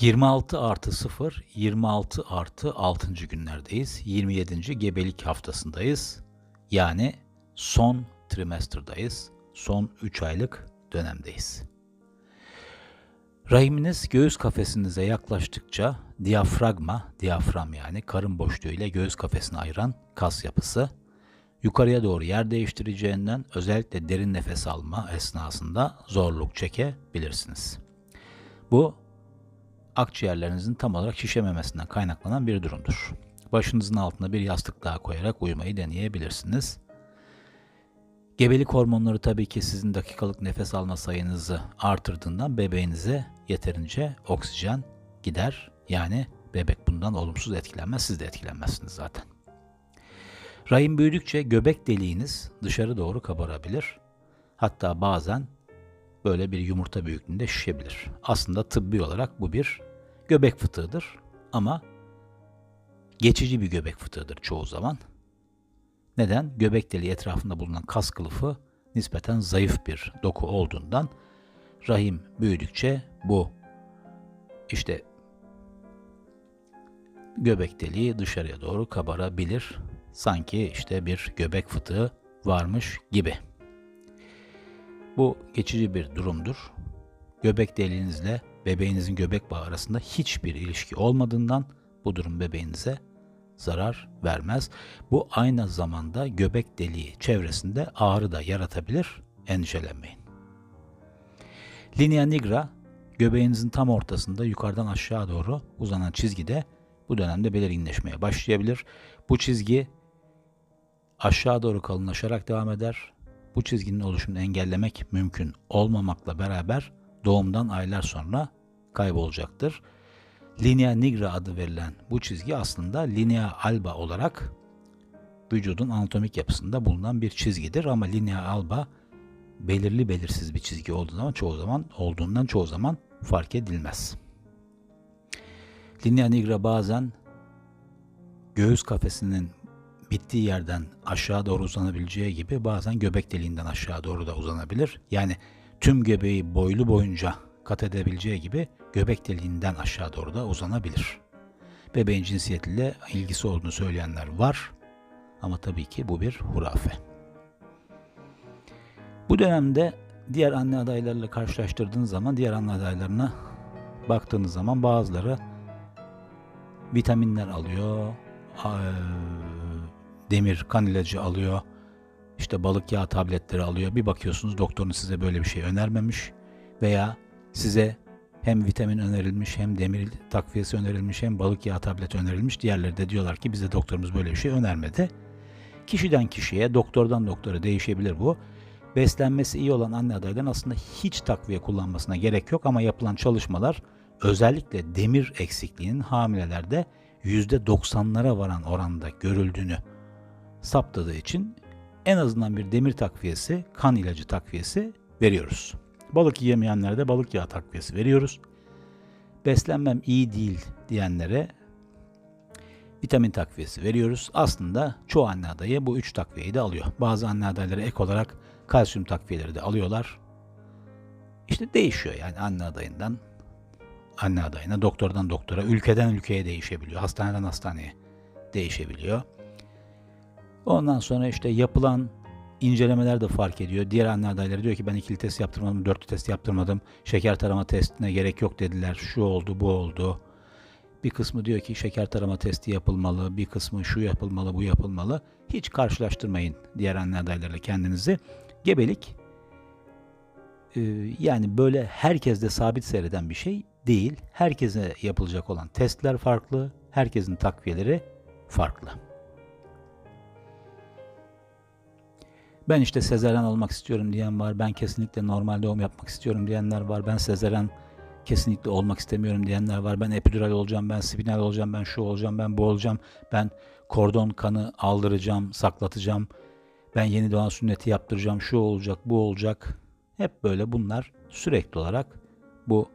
26 artı 0, 26 artı 6. günlerdeyiz. 27. gebelik haftasındayız. Yani son trimesterdayız. Son 3 aylık dönemdeyiz. Rahiminiz göğüs kafesinize yaklaştıkça diyafragma, diyafram yani karın boşluğu ile göğüs kafesini ayıran kas yapısı yukarıya doğru yer değiştireceğinden özellikle derin nefes alma esnasında zorluk çekebilirsiniz. Bu akciğerlerinizin tam olarak şişememesinden kaynaklanan bir durumdur. Başınızın altına bir yastık daha koyarak uyumayı deneyebilirsiniz. Gebelik hormonları tabii ki sizin dakikalık nefes alma sayınızı artırdığından bebeğinize yeterince oksijen gider. Yani bebek bundan olumsuz etkilenmez, siz de etkilenmezsiniz zaten. Rahim büyüdükçe göbek deliğiniz dışarı doğru kabarabilir. Hatta bazen böyle bir yumurta büyüklüğünde şişebilir. Aslında tıbbi olarak bu bir göbek fıtığıdır ama geçici bir göbek fıtığıdır çoğu zaman. Neden? Göbek deliği etrafında bulunan kas kılıfı nispeten zayıf bir doku olduğundan rahim büyüdükçe bu işte göbek deliği dışarıya doğru kabarabilir. Sanki işte bir göbek fıtığı varmış gibi. Bu geçici bir durumdur. Göbek deliğinizle bebeğinizin göbek bağı arasında hiçbir ilişki olmadığından bu durum bebeğinize zarar vermez. Bu aynı zamanda göbek deliği çevresinde ağrı da yaratabilir. Endişelenmeyin. Linea nigra göbeğinizin tam ortasında yukarıdan aşağı doğru uzanan çizgide bu dönemde belirginleşmeye başlayabilir. Bu çizgi aşağı doğru kalınlaşarak devam eder. Bu çizginin oluşumunu engellemek mümkün olmamakla beraber doğumdan aylar sonra kaybolacaktır. Linea nigra adı verilen bu çizgi aslında linea alba olarak vücudun anatomik yapısında bulunan bir çizgidir ama linea alba belirli belirsiz bir çizgi olduğu zaman çoğu zaman olduğundan çoğu zaman fark edilmez. Linea nigra bazen göğüs kafesinin bittiği yerden aşağı doğru uzanabileceği gibi bazen göbek deliğinden aşağı doğru da uzanabilir. Yani tüm göbeği boylu boyunca kat edebileceği gibi göbek deliğinden aşağı doğru da uzanabilir. Bebeğin cinsiyetiyle ilgisi olduğunu söyleyenler var ama tabii ki bu bir hurafe. Bu dönemde diğer anne adaylarıyla karşılaştırdığınız zaman diğer anne adaylarına baktığınız zaman bazıları vitaminler alıyor, demir kan ilacı alıyor, işte balık yağı tabletleri alıyor. Bir bakıyorsunuz doktorunuz size böyle bir şey önermemiş veya size hem vitamin önerilmiş hem demir takviyesi önerilmiş hem balık yağı tableti önerilmiş. Diğerleri de diyorlar ki bize doktorumuz böyle bir şey önermedi. Kişiden kişiye, doktordan doktora değişebilir bu. Beslenmesi iyi olan anne adayların aslında hiç takviye kullanmasına gerek yok ama yapılan çalışmalar özellikle demir eksikliğinin hamilelerde %90'lara varan oranda görüldüğünü saptadığı için en azından bir demir takviyesi, kan ilacı takviyesi veriyoruz. Balık yiyemeyenlere de balık yağı takviyesi veriyoruz. Beslenmem iyi değil diyenlere vitamin takviyesi veriyoruz. Aslında çoğu anne adayı bu üç takviyeyi de alıyor. Bazı anne adayları ek olarak kalsiyum takviyeleri de alıyorlar. İşte değişiyor yani anne adayından anne adayına, doktordan doktora, ülkeden ülkeye değişebiliyor. Hastaneden hastaneye değişebiliyor. Ondan sonra işte yapılan incelemeler de fark ediyor. Diğer anne adayları diyor ki ben ikili test yaptırmadım, dörtlü test yaptırmadım. Şeker tarama testine gerek yok dediler. Şu oldu, bu oldu. Bir kısmı diyor ki şeker tarama testi yapılmalı, bir kısmı şu yapılmalı, bu yapılmalı. Hiç karşılaştırmayın diğer anne adaylarıyla kendinizi. Gebelik e, yani böyle herkeste sabit seyreden bir şey değil. Herkese yapılacak olan testler farklı, herkesin takviyeleri farklı. Ben işte sezeren olmak istiyorum diyen var. Ben kesinlikle normal doğum yapmak istiyorum diyenler var. Ben sezeren kesinlikle olmak istemiyorum diyenler var. Ben epidural olacağım, ben spinal olacağım, ben şu olacağım, ben bu olacağım. Ben kordon kanı aldıracağım, saklatacağım. Ben yeni doğan sünneti yaptıracağım, şu olacak, bu olacak. Hep böyle bunlar sürekli olarak bu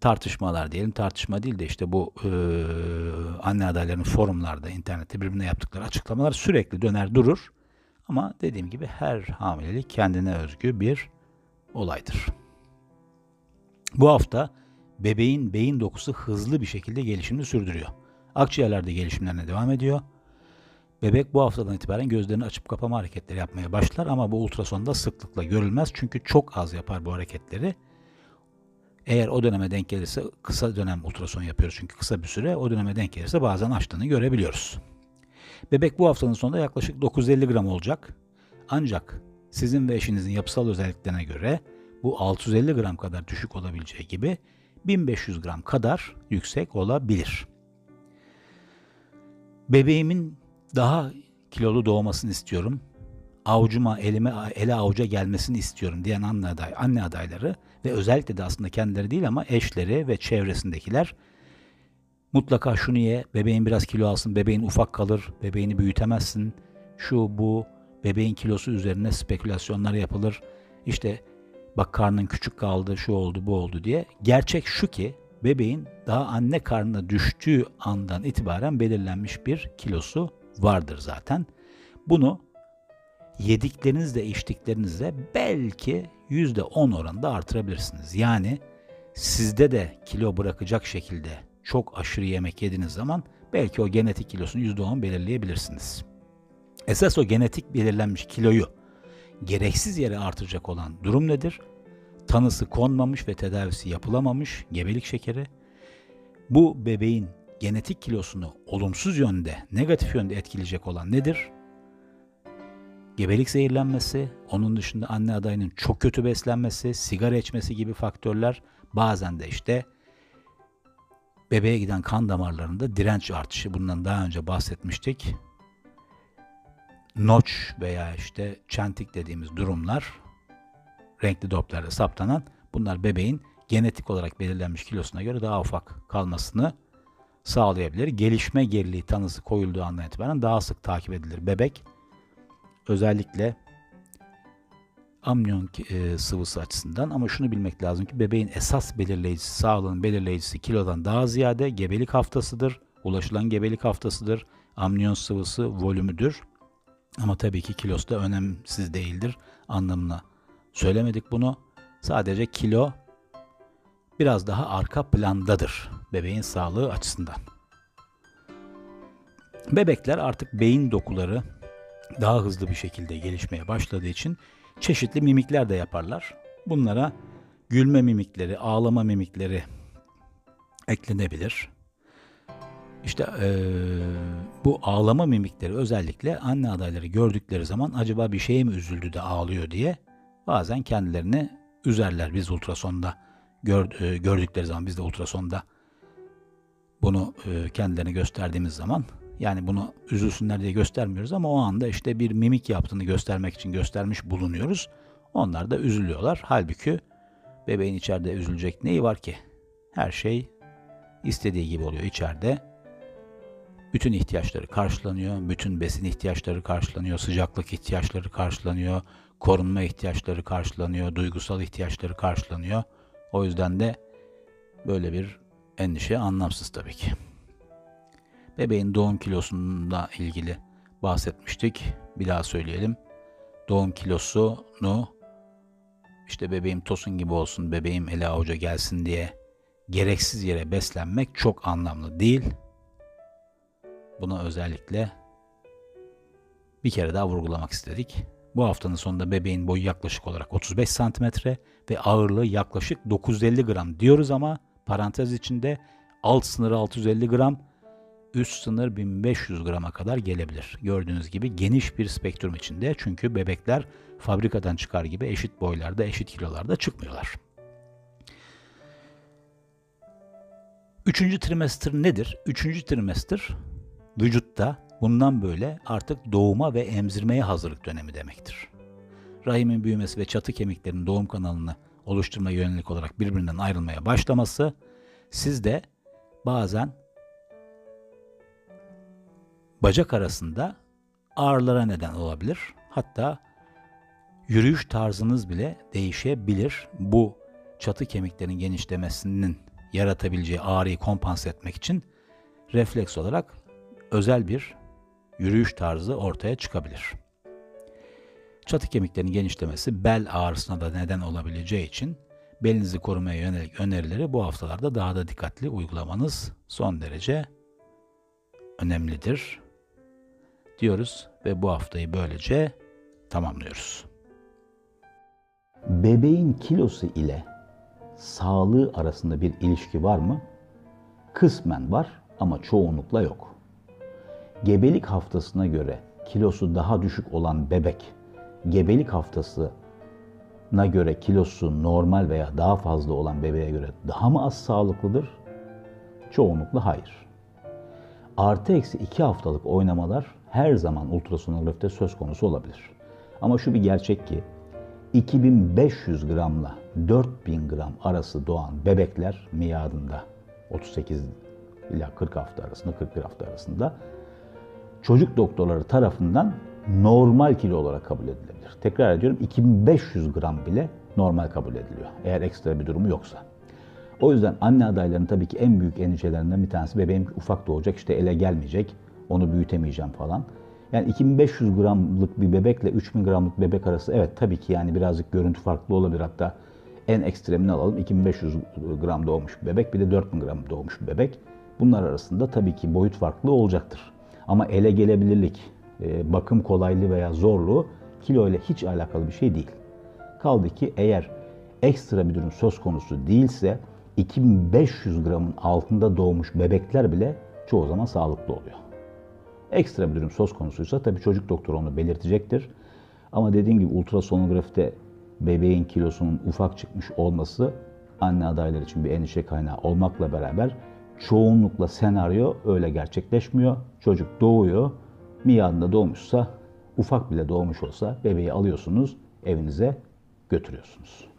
tartışmalar diyelim tartışma değil de işte bu e, anne adaylarının forumlarda internette birbirine yaptıkları açıklamalar sürekli döner durur. Ama dediğim gibi her hamilelik kendine özgü bir olaydır. Bu hafta bebeğin beyin dokusu hızlı bir şekilde gelişimini sürdürüyor. Akciğerlerde gelişimlerine devam ediyor. Bebek bu haftadan itibaren gözlerini açıp kapama hareketleri yapmaya başlar ama bu ultrasonda sıklıkla görülmez çünkü çok az yapar bu hareketleri. Eğer o döneme denk gelirse kısa dönem ultrason yapıyoruz çünkü kısa bir süre o döneme denk gelirse bazen açtığını görebiliyoruz. Bebek bu haftanın sonunda yaklaşık 950 gram olacak. Ancak sizin ve eşinizin yapısal özelliklerine göre bu 650 gram kadar düşük olabileceği gibi 1500 gram kadar yüksek olabilir. Bebeğimin daha kilolu doğmasını istiyorum. Avucuma, elime, ele avuca gelmesini istiyorum diyen anne, aday, anne adayları ve özellikle de aslında kendileri değil ama eşleri ve çevresindekiler mutlaka şunu ye, bebeğin biraz kilo alsın, bebeğin ufak kalır, bebeğini büyütemezsin, şu bu, bebeğin kilosu üzerine spekülasyonlar yapılır. İşte bak karnın küçük kaldı, şu oldu, bu oldu diye. Gerçek şu ki bebeğin daha anne karnına düştüğü andan itibaren belirlenmiş bir kilosu vardır zaten. Bunu yediklerinizle içtiklerinizle belki %10 oranında artırabilirsiniz. Yani sizde de kilo bırakacak şekilde çok aşırı yemek yediğiniz zaman belki o genetik kilosunu %10 belirleyebilirsiniz. Esas o genetik belirlenmiş kiloyu gereksiz yere artıracak olan durum nedir? Tanısı konmamış ve tedavisi yapılamamış gebelik şekeri. Bu bebeğin genetik kilosunu olumsuz yönde, negatif yönde etkileyecek olan nedir? Gebelik zehirlenmesi, onun dışında anne adayının çok kötü beslenmesi, sigara içmesi gibi faktörler, bazen de işte bebeğe giden kan damarlarında direnç artışı. Bundan daha önce bahsetmiştik. Notch veya işte çentik dediğimiz durumlar renkli Doppler'de saptanan bunlar bebeğin genetik olarak belirlenmiş kilosuna göre daha ufak kalmasını sağlayabilir. Gelişme geriliği tanısı koyulduğu andan itibaren daha sık takip edilir bebek. Özellikle amniyon e, sıvısı açısından ama şunu bilmek lazım ki bebeğin esas belirleyicisi, sağlığın belirleyicisi kilodan daha ziyade gebelik haftasıdır. Ulaşılan gebelik haftasıdır. Amniyon sıvısı volümüdür. Ama tabii ki kilosu da önemsiz değildir anlamına söylemedik bunu. Sadece kilo biraz daha arka plandadır bebeğin sağlığı açısından. Bebekler artık beyin dokuları daha hızlı bir şekilde gelişmeye başladığı için çeşitli mimikler de yaparlar. Bunlara gülme mimikleri, ağlama mimikleri eklenebilir. İşte ee, bu ağlama mimikleri özellikle anne adayları gördükleri zaman acaba bir şeye mi üzüldü de ağlıyor diye bazen kendilerini üzerler biz ultrasonda gör, gördükleri zaman biz de ultrasonda bunu kendilerine gösterdiğimiz zaman yani bunu üzülsünler diye göstermiyoruz ama o anda işte bir mimik yaptığını göstermek için göstermiş bulunuyoruz. Onlar da üzülüyorlar. Halbuki bebeğin içeride üzülecek neyi var ki? Her şey istediği gibi oluyor içeride. Bütün ihtiyaçları karşılanıyor, bütün besin ihtiyaçları karşılanıyor, sıcaklık ihtiyaçları karşılanıyor, korunma ihtiyaçları karşılanıyor, duygusal ihtiyaçları karşılanıyor. O yüzden de böyle bir endişe anlamsız tabii ki. Bebeğin doğum kilosunda ilgili bahsetmiştik. Bir daha söyleyelim. Doğum kilosunu işte bebeğim tosun gibi olsun, bebeğim ele avuca gelsin diye gereksiz yere beslenmek çok anlamlı değil. Buna özellikle bir kere daha vurgulamak istedik. Bu haftanın sonunda bebeğin boyu yaklaşık olarak 35 santimetre ve ağırlığı yaklaşık 950 gram diyoruz ama parantez içinde alt sınırı 650 gram, üst sınır 1500 grama kadar gelebilir. Gördüğünüz gibi geniş bir spektrum içinde çünkü bebekler fabrikadan çıkar gibi eşit boylarda, eşit kilolarda çıkmıyorlar. Üçüncü trimester nedir? Üçüncü trimester vücutta bundan böyle artık doğuma ve emzirmeye hazırlık dönemi demektir. Rahimin büyümesi ve çatı kemiklerinin doğum kanalını oluşturma yönelik olarak birbirinden ayrılmaya başlaması sizde bazen bacak arasında ağrılara neden olabilir. Hatta yürüyüş tarzınız bile değişebilir. Bu çatı kemiklerinin genişlemesinin yaratabileceği ağrıyı kompanse etmek için refleks olarak özel bir yürüyüş tarzı ortaya çıkabilir. Çatı kemiklerinin genişlemesi bel ağrısına da neden olabileceği için belinizi korumaya yönelik önerileri bu haftalarda daha da dikkatli uygulamanız son derece önemlidir diyoruz ve bu haftayı böylece tamamlıyoruz. Bebeğin kilosu ile sağlığı arasında bir ilişki var mı? Kısmen var ama çoğunlukla yok. Gebelik haftasına göre kilosu daha düşük olan bebek, gebelik haftasına göre kilosu normal veya daha fazla olan bebeğe göre daha mı az sağlıklıdır? Çoğunlukla hayır. Artı eksi 2 haftalık oynamalar her zaman ultrasonografide söz konusu olabilir. Ama şu bir gerçek ki 2500 gramla 4000 gram arası doğan bebekler miadında 38 ila 40 hafta arasında 41 hafta arasında çocuk doktorları tarafından normal kilo olarak kabul edilebilir. Tekrar ediyorum 2500 gram bile normal kabul ediliyor. Eğer ekstra bir durumu yoksa. O yüzden anne adaylarının tabii ki en büyük endişelerinden bir tanesi bebeğim ufak doğacak işte ele gelmeyecek onu büyütemeyeceğim falan. Yani 2500 gramlık bir bebekle 3000 gramlık bebek arası evet tabii ki yani birazcık görüntü farklı olabilir. Hatta en ekstremini alalım 2500 gram doğmuş bir bebek bir de 4000 gram doğmuş bir bebek. Bunlar arasında tabii ki boyut farklı olacaktır. Ama ele gelebilirlik, e, bakım kolaylığı veya zorluğu kilo ile hiç alakalı bir şey değil. Kaldı ki eğer ekstra bir durum söz konusu değilse 2500 gramın altında doğmuş bebekler bile çoğu zaman sağlıklı oluyor. Ekstra bir durum söz konusuysa tabii çocuk doktoru onu belirtecektir. Ama dediğim gibi ultrasonografide bebeğin kilosunun ufak çıkmış olması anne adaylar için bir endişe kaynağı olmakla beraber çoğunlukla senaryo öyle gerçekleşmiyor. Çocuk doğuyor, miadında doğmuşsa, ufak bile doğmuş olsa bebeği alıyorsunuz, evinize götürüyorsunuz.